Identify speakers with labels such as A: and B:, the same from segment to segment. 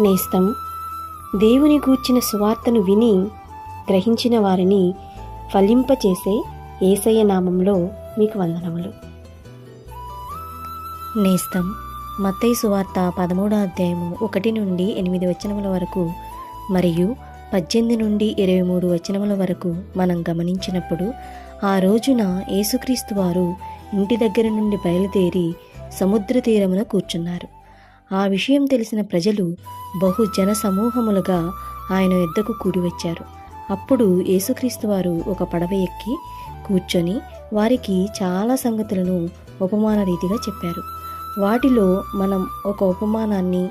A: నేస్తం దేవుని గూర్చిన సువార్తను విని గ్రహించిన వారిని ఫలింపచేసే ఏసయ్య నామంలో మీకు వందనములు. నేస్తం మత్తయి సువార్త పదమూడో అధ్యాయము ఒకటి నుండి ఎనిమిది వచనముల వరకు మరియు పద్దెనిమిది నుండి ఇరవై మూడు వచనముల వరకు మనం గమనించినప్పుడు ఆ రోజున యేసుక్రీస్తు వారు ఇంటి దగ్గర నుండి బయలుదేరి సముద్ర తీరమున కూర్చున్నారు. ఆ విషయం తెలిసిన ప్రజలు బహు జన సమూహములుగా ఆయన యొద్దకు కూడివచ్చారు. అప్పుడు యేసుక్రీస్తు వారు ఒక పడవ ఎక్కి కూర్చొని వారికి చాలా సంగతులను ఉపమాన రీతిగా చెప్పారు. వాటిలో మనం ఒక ఉపమానాన్ని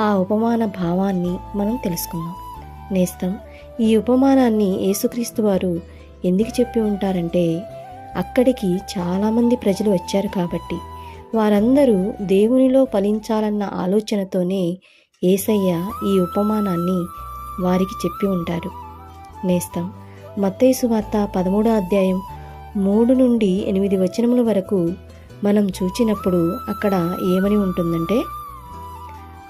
A: ఆ ఉపమాన భావాన్ని మనం తెలుసుకుందాం. నేస్తం ఈ ఉపమానాన్ని యేసుక్రీస్తు వారు ఎందుకు చెప్పి ఉంటారంటే అక్కడికి చాలామంది ప్రజలు వచ్చారు కాబట్టి. వారందరూ దేవునిలో ఫలించాలన్న ఆలోచనతోనే ఏసయ్య ఈ ఉపమానాన్ని వారికి చెప్పి ఉంటారు నేస్తం. మత్తేసు వార్త పదమూడో అధ్యాయం మూడు నుండి ఎనిమిది వచనముల వరకు మనం చూచినప్పుడు అక్కడ ఏమని ఉంటుందంటే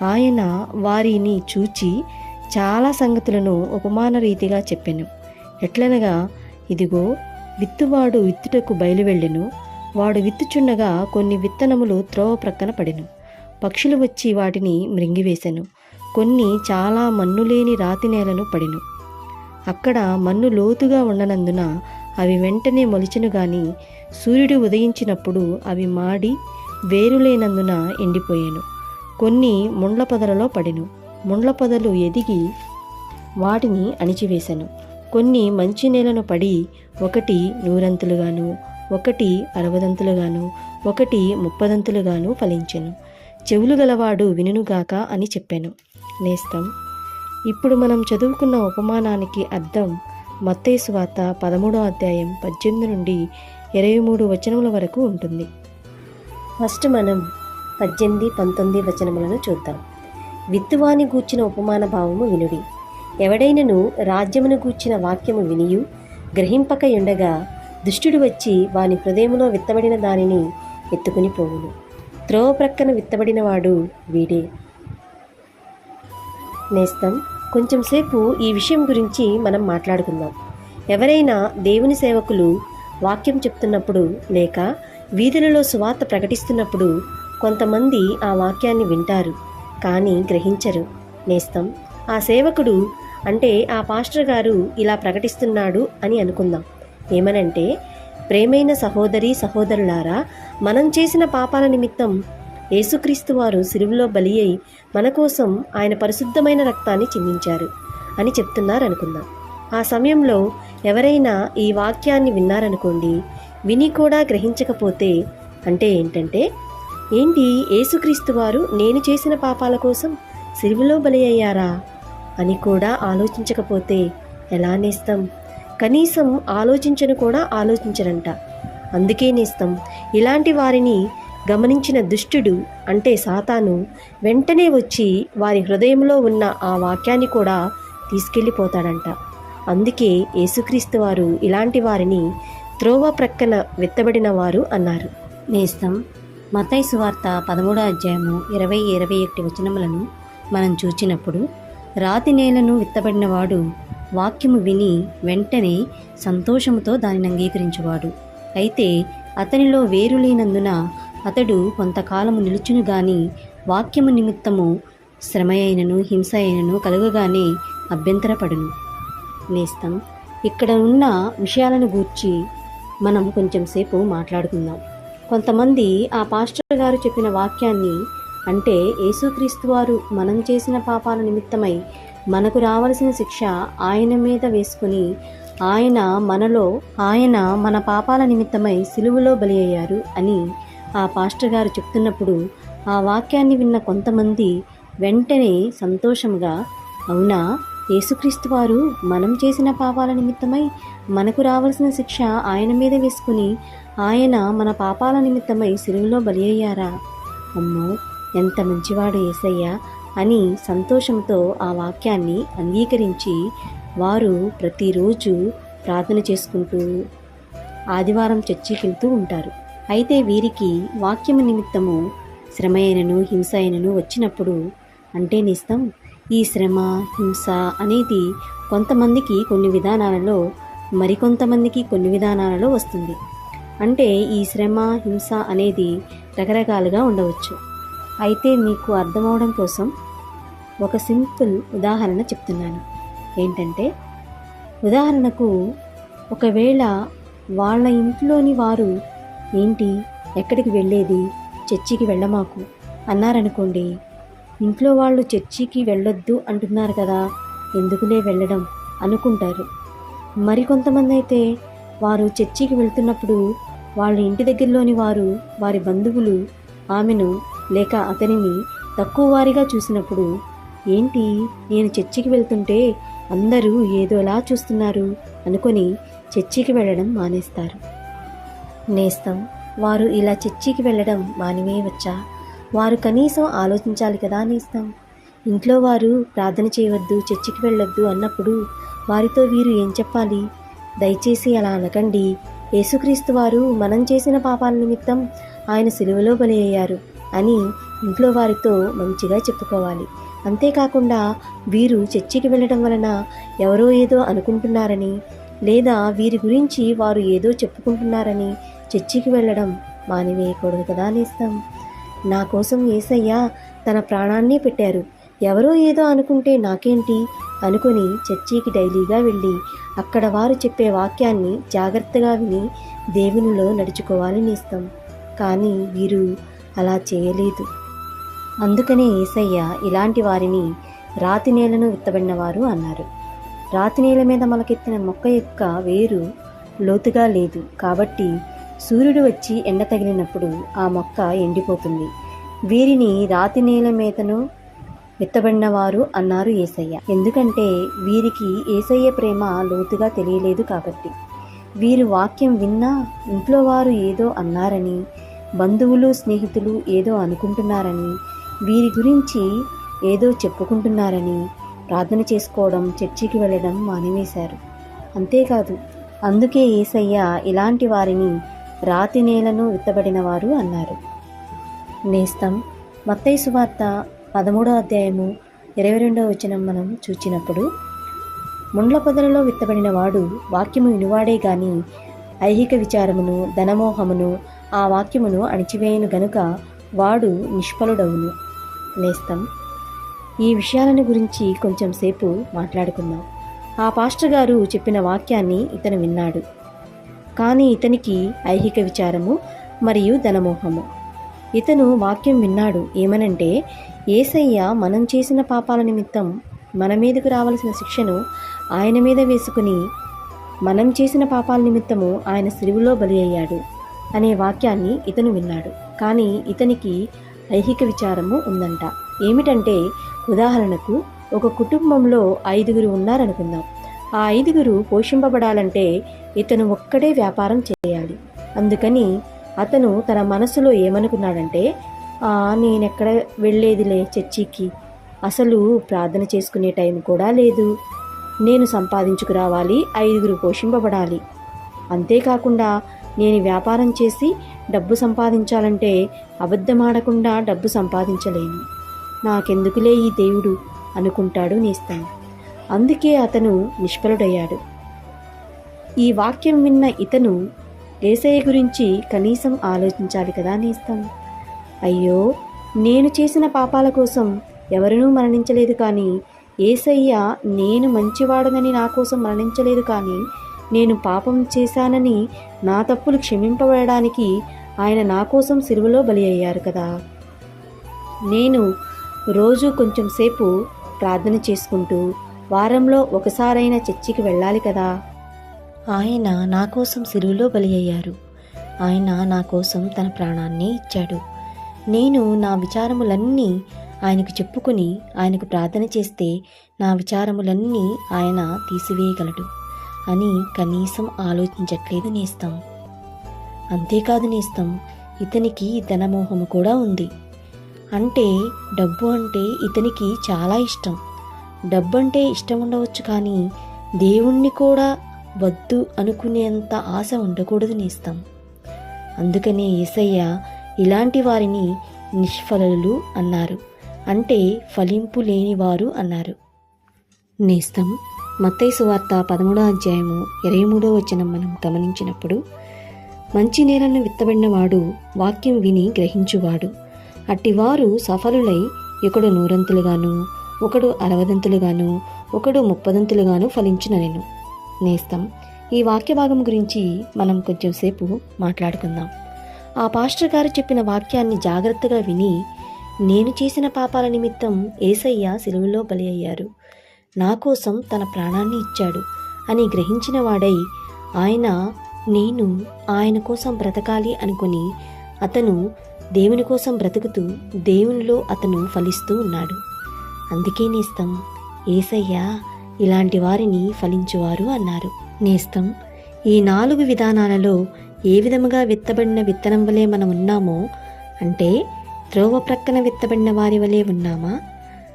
A: ఆయన వారిని చూచి చాలా సంగతులను ఉపమాన రీతిగా చెప్పాను. ఎట్లనగా ఇదిగో విత్తువాడు విత్తుటకు బయలువెళ్ళెను. వాడు విత్తుచుండగా కొన్ని విత్తనములు త్రోవ ప్రక్కన పడెను. పక్షులు వచ్చి వాటిని మృంగివేశెను కొన్ని చాలా మన్నులేని రాతి నేలను పడెను. అక్కడ మన్ను లోతుగా ఉండనందున అవి వెంటనే మొలిచెను గాని సూర్యుడు ఉదయించినప్పుడు అవి మాడి వేరులేనందున ఎండిపోయాను. కొన్ని ముండ్ల పొదలలో పడెను. ముండ్ల పొదలు ఎదిగి వాటిని అణిచివేశాను కొన్ని మంచి నేలను పడి ఒకటి నూరంతులుగాను ఒకటి అరవదంతులుగాను ఒకటి ముప్పదంతులుగాను ఫలించెను. చెవులు గలవాడు వినుగాక అని చెప్పాను. నేస్తం. ఇప్పుడు మనం చదువుకున్న ఉపమానానికి అర్థం మత్తేసు వార్త పదమూడో అధ్యాయం పద్దెనిమిది నుండి ఇరవై మూడు వచనముల వరకు ఉంటుంది. ఫస్ట్ మనం పద్దెనిమిది పంతొమ్మిది వచనములను చూద్దాం. విత్తువాని గూర్చిన ఉపమాన భావము వినుడి. ఎవడైనను రాజ్యమును గూర్చిన వాక్యము వినియు గ్రహింపక ఉండగా దుష్టుడు వచ్చి వాని హృదయంలో విత్తబడిన దానిని ఎత్తుకుని పోవును. త్రోవ ప్రక్కన విత్తబడినవాడు వీడే. నేస్తం కొంచెం సేపు ఈ విషయం గురించి మనం మాట్లాడుకుందాం. ఎవరైనా దేవుని సేవకులు వాక్యం చెప్తున్నప్పుడు లేక వీధులలో సువార్త ప్రకటిస్తున్నప్పుడు కొంతమంది ఆ వాక్యాన్ని వింటారు కానీ గ్రహించరు. నేస్తం ఆ సేవకుడు అంటే ఆ పాస్టర్ గారు ఇలా ప్రకటిస్తున్నాడు అని అనుకుందాం. ఏమనంటే ప్రేమైన సహోదరి సహోదరులారా మనం చేసిన పాపాల నిమిత్తం యేసుక్రీస్తు వారు సిరువులో బలి అయి మన కోసం ఆయన పరిశుద్ధమైన రక్తాన్ని చిందించారు అని చెప్తున్నారు అనుకుందాం ఆ సమయంలో ఎవరైనా ఈ వాక్యాన్ని విన్నారనుకోండి విని కూడా గ్రహించకపోతే అంటే ఏంటంటే ఏంటి యేసుక్రీస్తు వారు నేను చేసిన పాపాల కోసం సిరువులో బలి అయ్యారా అని కూడా ఆలోచించకపోతే ఎలా నేస్తాం? కనీసం ఆలోచించను కూడా ఆలోచించరంట. అందుకే నేస్తం ఇలాంటి వారిని గమనించిన దుష్టుడు అంటే సాతాను వెంటనే వచ్చి వారి హృదయంలో ఉన్న ఆ వాక్యాన్ని కూడా తీసుకెళ్ళిపోతాడంట. అందుకే యేసుక్రీస్తు వారు ఇలాంటి వారిని త్రోవ ప్రక్కన విత్తబడిన వారు అన్నారు. నేస్తం మతై సువార్త పదమూడో అధ్యాయము ఇరవై ఇరవై ఒకటి వచనములను మనం చూచినప్పుడు రాతి నేలను విత్తబడినవాడు వాక్యము విని వెంటనే సంతోషముతో దానిని అంగీకరించువాడు. అయితే అతనిలో వేరు లేనందున అతడు కొంతకాలము నిలుచును గాని వాక్యము నిమిత్తము శ్రమ అయినను హింస అయినను కలుగగానే అభ్యంతరపడును. నేస్తం. ఇక్కడ ఉన్న విషయాలను గూర్చి మనం కొంచెం సేపు మాట్లాడుకుందాం. కొంతమంది ఆ పాస్టర్ గారు చెప్పిన వాక్యాన్ని అంటే యేసుక్రీస్తు వారు మనం చేసిన పాపాల నిమిత్తమై మనకు రావలసిన శిక్ష ఆయన మీద వేసుకుని ఆయన మనలో ఆయన మన పాపాల నిమిత్తమై సిలువలో బలి అయ్యారు అని ఆ పాస్టర్ గారు చెప్తున్నప్పుడు ఆ వాక్యాన్ని విన్న కొంతమంది వెంటనే సంతోషంగా అవునా? యేసుక్రీస్తు వారు మనం చేసిన పాపాల నిమిత్తమై మనకు రావాల్సిన శిక్ష ఆయన మీద వేసుకుని ఆయన మన పాపాల నిమిత్తమై సిలువలో బలి అయ్యారా? అమ్మో! ఎంత మంచివాడు ఏసయ్య అని సంతోషంతో ఆ వాక్యాన్ని అంగీకరించి వారు ప్రతిరోజు ప్రార్థన చేసుకుంటూ ఆదివారం చర్చికి వెళ్తూ ఉంటారు. అయితే వీరికి వాక్యము నిమిత్తము శ్రమ అయినను హింస అయినను వచ్చినప్పుడు అంటే నిస్తం ఈ శ్రమ హింస అనేది కొంతమందికి కొన్ని విధానాలలో మరికొంతమందికి కొన్ని విధానాలలో వస్తుంది. అంటే ఈ శ్రమ హింస అనేది రకరకాలుగా ఉండవచ్చు. అయితే మీకు అర్థమవడం కోసం ఒక సింపుల్ ఉదాహరణ చెప్తున్నాను. ఏంటంటే ఉదాహరణకు ఒకవేళ వాళ్ళ ఇంట్లోని వారు ఏంటి? ఎక్కడికి వెళ్ళేది? చర్చికి వెళ్ళమాకు? అన్నారనుకోండి ఇంట్లో వాళ్ళు చర్చికి వెళ్ళొద్దు అంటున్నారు కదా ఎందుకులే వెళ్ళడం? అనుకుంటారు. మరికొంతమంది అయితే వారు చర్చికి వెళ్తున్నప్పుడు వాళ్ళ ఇంటి దగ్గరలోని వారు వారి బంధువులు ఆమెను లేక అతనిని తక్కువ వారిగా చూసినప్పుడు ఏంటి? నేను చర్చికి వెళ్తుంటే అందరూ ఏదోలా చూస్తున్నారు అనుకొని చర్చికి వెళ్ళడం మానేస్తారు. నేస్తం వారు ఇలా చర్చికి వెళ్ళడం మానివేయవచ్చా వారు కనీసం ఆలోచించాలి కదా నేస్తం? ఇంట్లో వారు ప్రార్థన చేయవద్దు చర్చికి వెళ్ళొద్దు అన్నప్పుడు వారితో వీరు ఏం చెప్పాలి? దయచేసి అలా అనకండి. యేసుక్రీస్తు వారు మనం చేసిన పాపాల నిమిత్తం ఆయన సిలువలో బలి అయ్యారు. అని ఇంట్లో వారితో మంచిగా చెప్పుకోవాలి. అంతేకాకుండా వీరు చర్చికి వెళ్ళడం వలన ఎవరో ఏదో అనుకుంటున్నారని లేదా వీరి గురించి వారు ఏదో చెప్పుకుంటున్నారని చర్చికి వెళ్ళడం మానివేయకూడదు కదా నేస్తాం. నా కోసం ఏసయ్య తన ప్రాణాన్ని పెట్టారు. ఎవరో ఏదో అనుకుంటే నాకేంటి? అనుకుని చర్చికి డైలీగా వెళ్ళి అక్కడ వారు చెప్పే వాక్యాన్ని జాగ్రత్తగా విని దేవునిలో నడుచుకోవాలి నేస్తాం. కానీ వీరు అలా చేయలేదు. అందుకనే ఏసయ్య ఇలాంటి వారిని రాతి నేలను విత్తబడినవారు అన్నారు. రాతి నేల మీద మొలకెత్తిన మొక్క యొక్క వేరు లోతుగా లేదు. కాబట్టి సూర్యుడు వచ్చి ఎండ తగిలినప్పుడు ఆ మొక్క ఎండిపోతుంది. వీరిని రాతి నేల మీదను విత్తబడినవారు అన్నారు ఏసయ్య. ఎందుకంటే వీరికి ఏసయ్య ప్రేమ లోతుగా తెలియలేదు కాబట్టి. వీరు వాక్యం విన్నా ఇంట్లో వారు ఏదో అన్నారని బంధువులు స్నేహితులు ఏదో అనుకుంటున్నారని వీరి గురించి ఏదో చెప్పుకుంటున్నారని ప్రార్థన చేసుకోవడం చర్చికి వెళ్ళడం మానివేశారు. అంతేకాదు అందుకే ఏసయ్య ఇలాంటి వారిని రాతి నేలను విత్తబడిన వారు అన్నారు. నేస్తం మత్తయి సువార్త పదమూడో అధ్యాయము ఇరవై రెండవ వచనం మనం చూచినప్పుడు ముండ్ల పొదలలో విత్తబడిన వాడు వాక్యము వినువాడే గాని ఐహిక విచారమును ధనమోహమును ఆ వాక్యమును అణిచివేయను గనుక వాడు నిష్ఫలుడవును. నేస్తం. ఈ విషయాలను గురించి కొంచెం సేపు మాట్లాడుకుందాం. ఆ పాస్టర్ గారు చెప్పిన వాక్యాన్ని ఇతను విన్నాడు. కానీ ఇతనికి ఐహిక విచారము మరియు ధనమోహము. ఇతను వాక్యం విన్నాడు ఏమనంటే ఏసయ్య మనం చేసిన పాపాల నిమిత్తం మన మీదకు రావలసిన శిక్షను ఆయన మీద వేసుకుని మనం చేసిన పాపాల నిమిత్తము ఆయన సిరువులో బలి అయ్యాడు. అనే వాక్యాన్ని ఇతను విన్నాడు. కానీ ఇతనికి ఐహిక విచారము ఉందంట. ఏమిటంటే ఉదాహరణకు ఒక కుటుంబంలో ఐదుగురు ఉన్నారనుకుందాం. ఆ ఐదుగురు పోషింపబడాలంటే ఇతను ఒక్కడే వ్యాపారం చేయాలి. అందుకని అతను తన మనసులో ఏమనుకున్నాడంటే నేనెక్కడ వెళ్ళేదిలే చర్చికి? అసలు ప్రార్థన చేసుకునే టైం కూడా లేదు. నేను సంపాదించుకురావాలి ఐదుగురు పోషింపబడాలి. అంతేకాకుండా నేను వ్యాపారం చేసి డబ్బు సంపాదించాలంటే అబద్ధమాడకుండా డబ్బు సంపాదించలేను. నాకెందుకులే ఈ దేవుడు అనుకుంటాడు నేస్తాను అందుకే అతను నిష్ఫలుడయ్యాడు. ఈ వాక్యం విన్న ఇతను ఏసయ్య గురించి కనీసం ఆలోచించాలి కదా నేస్తాం అయ్యో నేను చేసిన పాపాల కోసం ఎవరినూ మరణించలేదు కానీ ఏసయ్య నేను మంచివాడనని నా కోసం మరణించలేదు కానీ నేను పాపం చేశానని నా తప్పులు క్షమింపబడడానికి ఆయన నా కోసం సిరువులో బలి అయ్యారు కదా. నేను రోజు కొంచెం సేపు ప్రార్థన చేసుకుంటూ వారంలో ఒకసారైనా చర్చికి వెళ్ళాలి కదా. ఆయన నా కోసం సిరువులో బలి అయ్యారు. ఆయన నా కోసం తన ప్రాణాన్ని ఇచ్చాడు. నేను నా విచారములన్నీ ఆయనకు చెప్పుకుని ఆయనకు ప్రార్థన చేస్తే నా విచారములన్నీ ఆయన తీసివేయగలడు. అని కనీసం ఆలోచించట్లేదు నేస్తాం. అంతేకాదు నేస్తం ఇతనికి ధనమోహము కూడా ఉంది. అంటే డబ్బు అంటే ఇతనికి చాలా ఇష్టం. డబ్బు అంటే ఇష్టం ఉండవచ్చు కానీ దేవుణ్ణి కూడా వద్దు అనుకునేంత ఆశ ఉండకూడదు నేస్తాం. అందుకనే ఏసయ్య ఇలాంటి వారిని నిష్ఫలలు అన్నారు. అంటే ఫలింపు లేనివారు అన్నారు. నేస్తం మత్తయి సువార్త పదమూడో అధ్యాయము ఇరవై మూడో వచనం మనం గమనించినప్పుడు మంచి నేలను విత్తబడినవాడు వాక్యం విని గ్రహించువాడు. అట్టివారు సఫలులై ఒకడు నూరంతులుగాను ఒకడు అరవదంతులుగాను ఒకడు ముప్పదంతులుగాను ఫలించుననెను. నేస్తం ఈ వాక్య భాగం గురించి మనం కొంచెంసేపు మాట్లాడుకుందాం. ఆ పాస్టర్ గారు చెప్పిన వాక్యాన్ని జాగ్రత్తగా విని నేను చేసిన పాపాల నిమిత్తం ఏసయ్య సిలువలో బలి అయ్యారు. నా కోసం తన ప్రాణాన్ని ఇచ్చాడు అని గ్రహించిన వాడై ఆయన నేను ఆయన కోసం బ్రతకాలి అనుకుని అతను దేవుని కోసం బ్రతుకుతూ దేవునిలో అతను ఫలిస్తూ ఉన్నాడు. అందుకే నేస్తం ఏసయ్య ఇలాంటి వారిని ఫలించువారు అన్నారు. నేస్తం ఈ నాలుగు విధానాలలో ఏ విధముగా విత్తబడిన విత్తనం వలె మనం ఉన్నామో అంటే త్రోవ ప్రక్కన విత్తబడిన వారి వలె ఉన్నామా?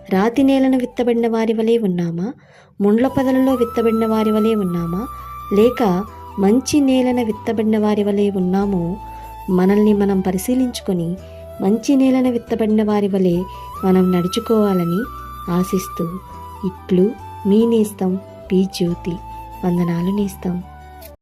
A: రాతి నేలను విత్తబడిన వారి వలె ఉన్నామా? ముండ్ల పొదలలో విత్తబడిన వారి వలె ఉన్నామా? లేక మంచి నేలన విత్తబడిన వారి వలె ఉన్నామో? మనల్ని మనం పరిశీలించుకొని మంచి నేలన విత్తబడిన వారి వలె మనం నడుచుకోవాలని ఆశిస్తూ ఇట్లు మీ నేస్తం పి జ్యోతి. వందనాలు నేస్తాం.